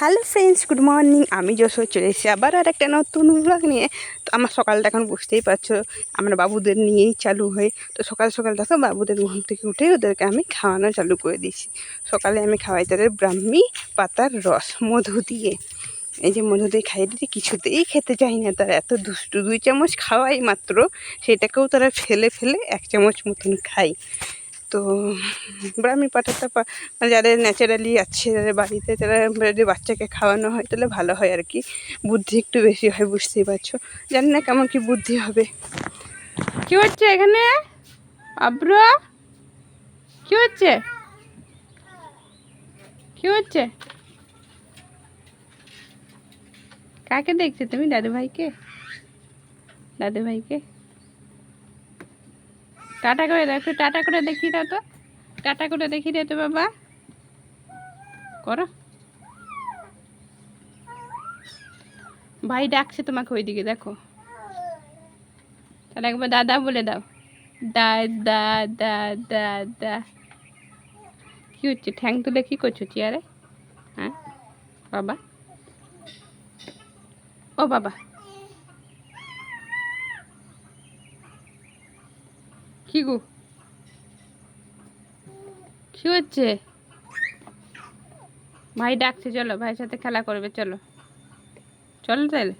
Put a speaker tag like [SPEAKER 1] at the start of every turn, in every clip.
[SPEAKER 1] Hello friends, good morning. আমি যশো চলে এসেছি আবার আর একটা নতুন ব্লগ নিয়ে। তো আমার সকালটা এখন বুঝতেই পারছ, আমরা বাবুদের নিয়েই চালু হই তো সকাল সকাল দেখো বাবুদের ঘুম থেকে উঠে ওদেরকে আমি খাওয়ানো চালু করে দিয়েছি। সকালে আমি খাওয়াই তাদের ব্রাহ্মী পাতার রস, মধু দিয়ে। এই যে মধু দিয়ে খাইয়ে দিতে কিছুতেই খেতে চাই না তারা। এত দুষ্টু দুই চামচ খাওয়াই মাত্র, সেটাকেও তারা ফেলে ফেলে এক চামচ মতন খায় তো ব্রাহ্মী পাঠাটা মানে যাদের ন্যাচারালি আছে, যাদের বাড়িতে, তারা যদি বাচ্চাকে খাওয়ানো হয়, তাহলে ভালো হয় আর কি। বুদ্ধি একটু বেশি হয়, বুঝতেই পারছ। জানি না কেমন কি বুদ্ধি হবে। কি হচ্ছে এখানে? আব্র? কি হচ্ছে? কি হচ্ছে? কাকে দেখছ তুমি দাদু ভাইকে দাদু ভাইকে টাটা করে একটু টাটা করে দেখি দাও তো। টাটা করে দেখি দাও তো বাবা। করো। ভাই ডাকছে তোমাকে ওইদিকে, দেখো। তাহলে একবার দাদা বলে দাও। দা দা দা দা দা। কি হচ্ছে, ঠ্যাং তুলে কি করছ চেয়ারে? হ্যাঁ? বাবা। ও বাবা। কি গো? কি হচ্ছে? ভাই ডাকছে চলো ভাইয়ের সাথে খেলা করবে চলো। চলো তাহলে।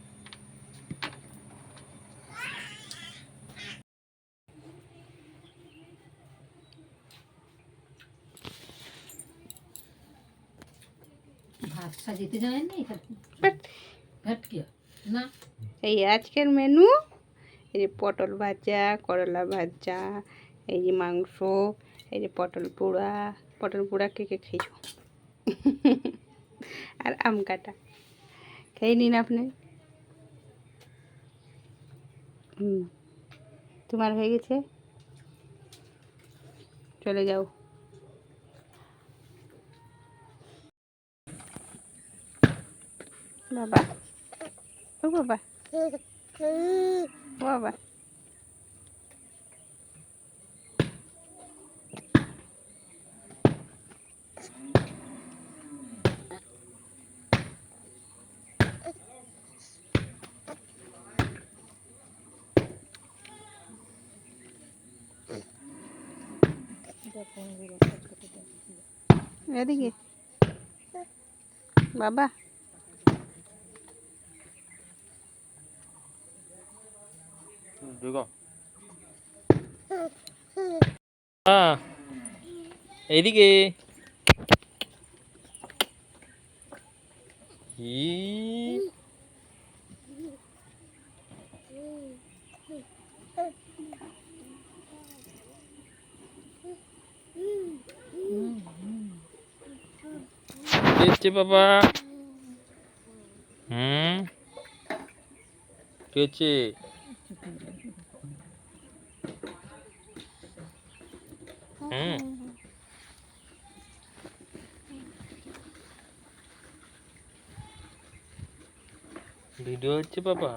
[SPEAKER 1] এই আজকের মেনু এই যে পটল ভাজা, করলা ভাজা, এই যে মাংস, এই যে পটল পোড়া পটল পোড়া কে কে খেয়েছো আর আম কাটা, খেয়ে নিন আপনি। হুম, তোমার হয়ে গেছে? চলে যাও। বাবা, ও বাবা। ও বাবা এদিকে বাবা
[SPEAKER 2] 내가 아 에릭이 이. 그렇지 봐봐. 응? 그렇지? ভিডিও হচ্ছে বাবা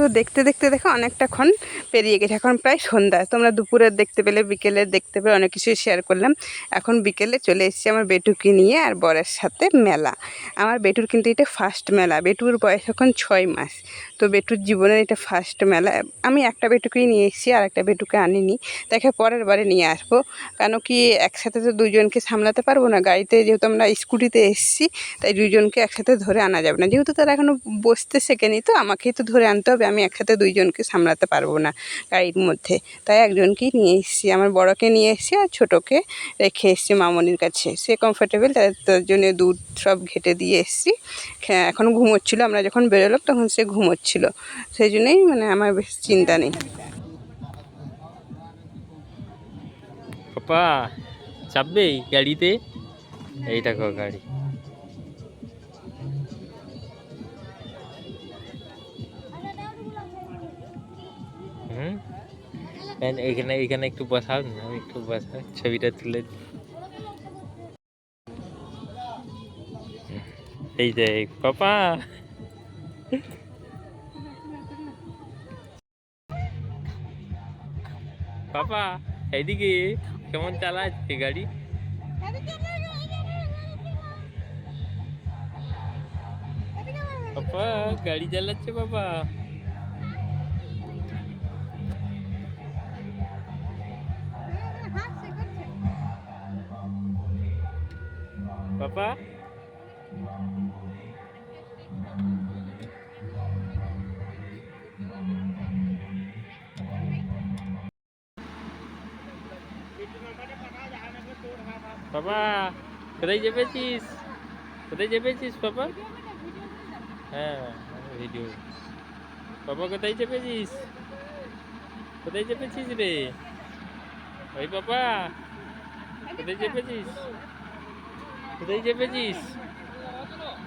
[SPEAKER 1] তো দেখতে দেখতে দেখো অনেকটাক্ষণ পেরিয়ে গেছে। এখন প্রায় সন্ধ্যা। তোমরা দুপুরের দেখতে পেলে, বিকেলে দেখতে পেলে অনেক কিছুই শেয়ার করলাম। এখন বিকেলে চলে এসেছি আমার বেটুকে নিয়ে আর বরের সাথে মেলা। আমার বেটুর কিন্তু এটা ফার্স্ট মেলা। বেটুর বয়স এখন ছয় মাস। তো বেটুর জীবনের এটা ফার্স্ট মেলা। আমি একটা বেটুকেই নিয়ে এসেছি আর একটা বেটুকে আনিনি। দেখে পরের বারে নিয়ে আসব। কেন কি একসাথে তো দুজনকে সামলাতে পারব না। গাড়িতে যেহেতু আমরা স্কুটিতে এসেছি, তাই দুজনকে একসাথে ধরে আনা যাবে না। যেহেতু তারা এখনও বসতে শেখেনি, তো আমাকেই তো ধরে আনতে হবে। আমি একসাথে দুইজনকে সামলাতে পারব না গাড়ির মধ্যে। তাই একজনকেই নিয়ে এসেছি, আমার বড়কে নিয়ে এসেছি আর ছোটোকে রেখে এসেছি মামনির কাছে। সে কমফোর্টেবল তার জন্য দুধ সব ঘেটে দিয়ে এসেছি। এখন ঘুমোচ্ছিলো, আমরা যখন বেরোলাম তখন সে ঘুমোচ্ছিল। সেই জন্যই মানে আমার বেশ চিন্তা নেই।
[SPEAKER 2] পাপা চাপবে গাড়িতে? এই দেখো গাড়ি। এখানে এখানে একটু বসাও না একটু বসাও ছবিটা তুলে এই যে, পাপা। পাপা, এইদিকে, কেমন চালাচ্ছে গাড়ি? পাপা, গাড়ি চালাচ্ছে বাবা পাপা বাবা কোথায় চেপেছিস কোথায় চেপেছিস বাবা হ্যাঁ ভিডিও বাবা কোথায় চেপেছিস কোথায় চেপেছিস রে ওই বাবা কোথায় চেপেছিস কোথায় চেপেছিস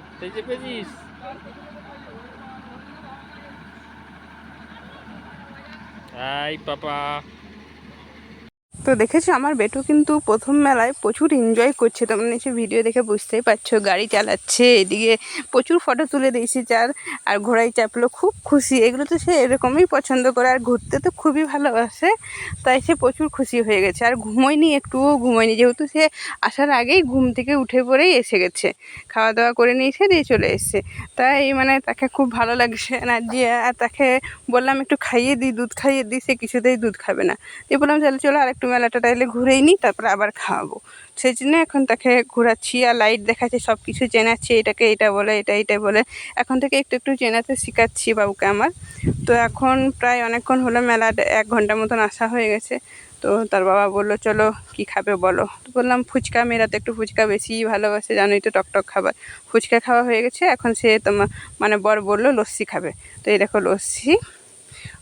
[SPEAKER 2] কোথায় চেপেছিস আই পাপা।
[SPEAKER 1] তো দেখেছ, আমার বেটু কিন্তু প্রথম মেলায় প্রচুর এনজয় করছে। তোমরা নিচে ভিডিও দেখে বুঝতেই পারছ, গাড়ি চালাচ্ছে, এদিকে প্রচুর ফটো তুলে দিয়েছি চার, আর ঘোড়ায় চাপলো, খুব খুশি। এগুলো তো সে এরকমই পছন্দ করে, আর ঘুরতে তো খুবই ভালোবাসে, তাই সে প্রচুর খুশি হয়ে গেছে। আর ঘুমোয়নি, একটুও ঘুমোয়নি, যেহেতু সে আসার আগেই ঘুম থেকে উঠে পড়েই এসে গেছে। খাওয়া দাওয়া করে নিয়েছে দিয়ে চলে এসছে। তাই মানে তাকে খুব ভালো লাগছে না দিয়ে আর তাকে বললাম একটু খাইয়ে দিই, দুধ খাইয়ে দিই, সে কিছুতেই দুধ খাবে না। দিয়ে বললাম, তাহলে চলো আর একটু মেলাটা তাহলে ঘুরেই নিই, তারপরে আবার খাওয়াবো। সেই জন্য এখন তাকে ঘোরাচ্ছি আর লাইট দেখাচ্ছি সব কিছু চেনাচ্ছি, এটাকে এটা বলে, এটা এটা বলে। এখন থেকে একটু একটু চেনাতে শেখাচ্ছি বাবুকে আমার। তো এখন প্রায় অনেকক্ষণ হলো, মেলা এক ঘণ্টার মতন আসা হয়ে গেছে। তো তার বাবা বলল, চলো, কি খাবে বলো? তো বললাম, ফুচকা মেয়েরা তো একটু ফুচকা বেশি ভালোবাসে, জানোই তো টকটক খাবার। ফুচকা খাওয়া হয়ে গেছে, এখন সে তোমার মানে বর বলল, লস্যি খাবে। তো এই দেখো, লস্যি।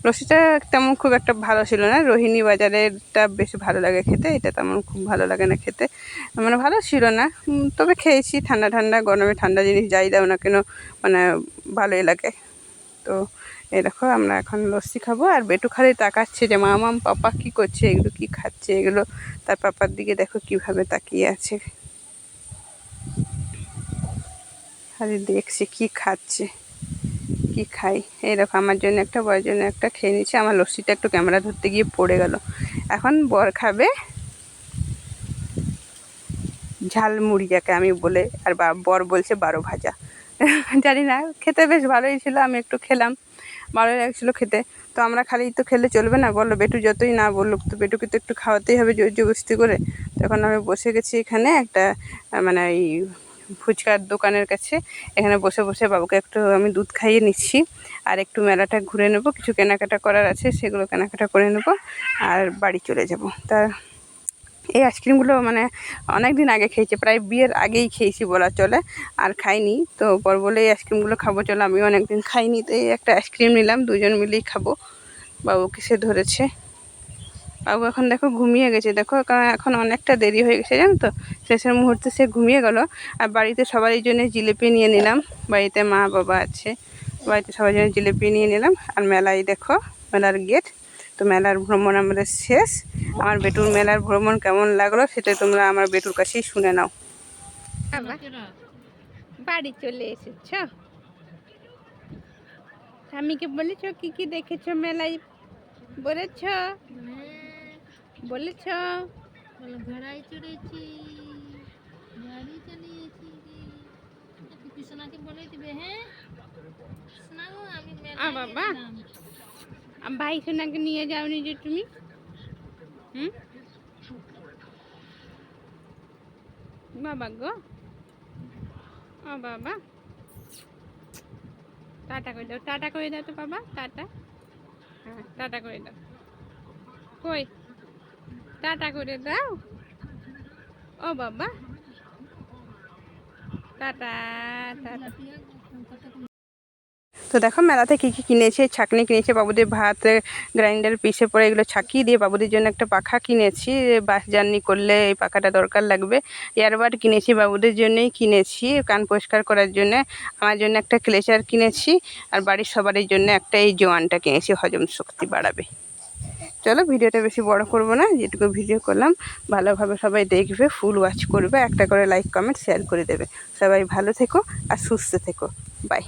[SPEAKER 1] লস্যিটা তেমন খুব একটা ভালো ছিল না। রোহিণী বাজারেরটা বেশি ভালো লাগে খেতে, এটা তেমন খুব ভালো লাগে না খেতে। মানে ভালো ছিল না। তবে খেয়েছি, ঠান্ডা ঠান্ডা, গরমে ঠান্ডা জিনিস যাই দাও না কেন মানে ভালোই লাগে। তো এই দেখো, আমরা এখন লস্যি খাব আর বেটু খালি তাকাচ্ছে যে মামাম পাপা কি করছে? এগুলো কি খাচ্ছে? এগুলো তার পাপার দিকে দেখো কীভাবে তাকিয়ে আছে। খালি দেখছে কি খাচ্ছে। কি খাই? দেখো আমার জন্য একটা বয়ের জন্য একটা খেয়ে নিচ্ছে আমার লস্যিটা একটু ক্যামেরা ধরতে গিয়ে পড়ে গেল। এখন বর খাবে ঝালমুড়ি যাকে আমি বলে, আর বর বলছে বারো ভাজা। জানি না, খেতে বেশ ভালোই ছিল, আমি একটু খেলাম। ভালোই লাগছিল খেতে। তো আমরা খালি তো খেলে চলবে না বলল বেটু যতই না বলুক, তো বেটুকে তো একটু খাওয়াতেই হবে জোর জবস্তি করে। তখন আমি বসে গেছি এখানে একটা মানে এই ফুচকার দোকানের কাছে। এখানে বসে বসে বাবুকে একটু আমি দুধ খাইয়ে নিচ্ছি। আর একটু মেলাটা ঘুরে নেব। কিছু কেনাকাটা করার আছে, সেগুলো কেনাকাটা করে নেব আর বাড়ি চলে যাব। তা এই আইসক্রিমগুলো মানে অনেক দিন আগে খেয়েছি, প্রায় বিয়ের আগেই খেয়েছি বলা চলে, আর খাইনি। তো পর বলে, এই আইসক্রিমগুলো খাব, চলো আমি অনেক দিন খাইনি। তো এই একটা আইসক্রিম নিলাম, দুজন মিলেই খাব। বাবুকে সে ধরেছে। বাবু এখন দেখো ঘুমিয়ে গেছে। দেখো, কারণ এখন অনেকটা দেরি হয়ে গেছে, জানো তো? শেষের মুহূর্তে সে ঘুমিয়ে গেল। আর বাড়িতে সবারই জন্য জিলিপি নিয়ে নিলাম। বাড়িতে মা, বাবা আছে। বাড়িতে সবার জন্য জিলিপি নিয়ে নিলাম। আর মেলায় দেখো, মেলার গেট। তো মেলার ভ্রমণ আমাদের শেষ। আমার বেটুর মেলার ভ্রমণ কেমন লাগল সেটা তোমরা আমার বেটুর কাছেই শুনে নাও। বাড়ি চলে এসেছ? স্বামীকে বলেছ, কি কি দেখেছ মেলায়? বলেছ? বলেছ।
[SPEAKER 3] ঘোড়ায় চড়েছি গাড়ি চালিয়েছি কৃষ্ণাকে বলে দিবে হ্যাঁ?
[SPEAKER 1] আ বাবা। আম ভাই সোনাকে নিয়ে যাওনি যে তুমি। হুম? বাবা গো। ও বাবা। টাটা করে দাও টাটা করে দাও তো বাবা টাটা। হ্যাঁ টাটা করে দাও। কই? টাটা করে দাও। ও বাবা। টাটা তো দেখো মেলাতে কী কী কিনেছে, ছাকনি কিনেছে, বাবুদের ভাত, গ্রাইন্ডার পিসে পরে এগুলো ছাকিয়ে দিয়ে বাবুদের জন্য একটা পাখা কিনেছি। বাস জার্নি করলে এই পাখাটা দরকার লাগবে। এয়ারবাড কিনেছি বাবুদের জন্যই কিনেছি, কান পরিষ্কার করার জন্য। আমার জন্য একটা ক্লেচার কিনেছি, আর বাড়ির সবারই জন্য একটা এই জোয়ানটা কিনেছি, হজম শক্তি বাড়াবে। চলো ভিডিওটা বেশি বড় করব না, যেটুকু ভিডিও করলাম, ভালোভাবে সবাই দেখবে, ফুল ওয়াচ করবে, একটা করে লাইক কমেন্ট শেয়ার করে দেবে। সবাই ভালো থেকো আর সুস্থ থেকো। বাই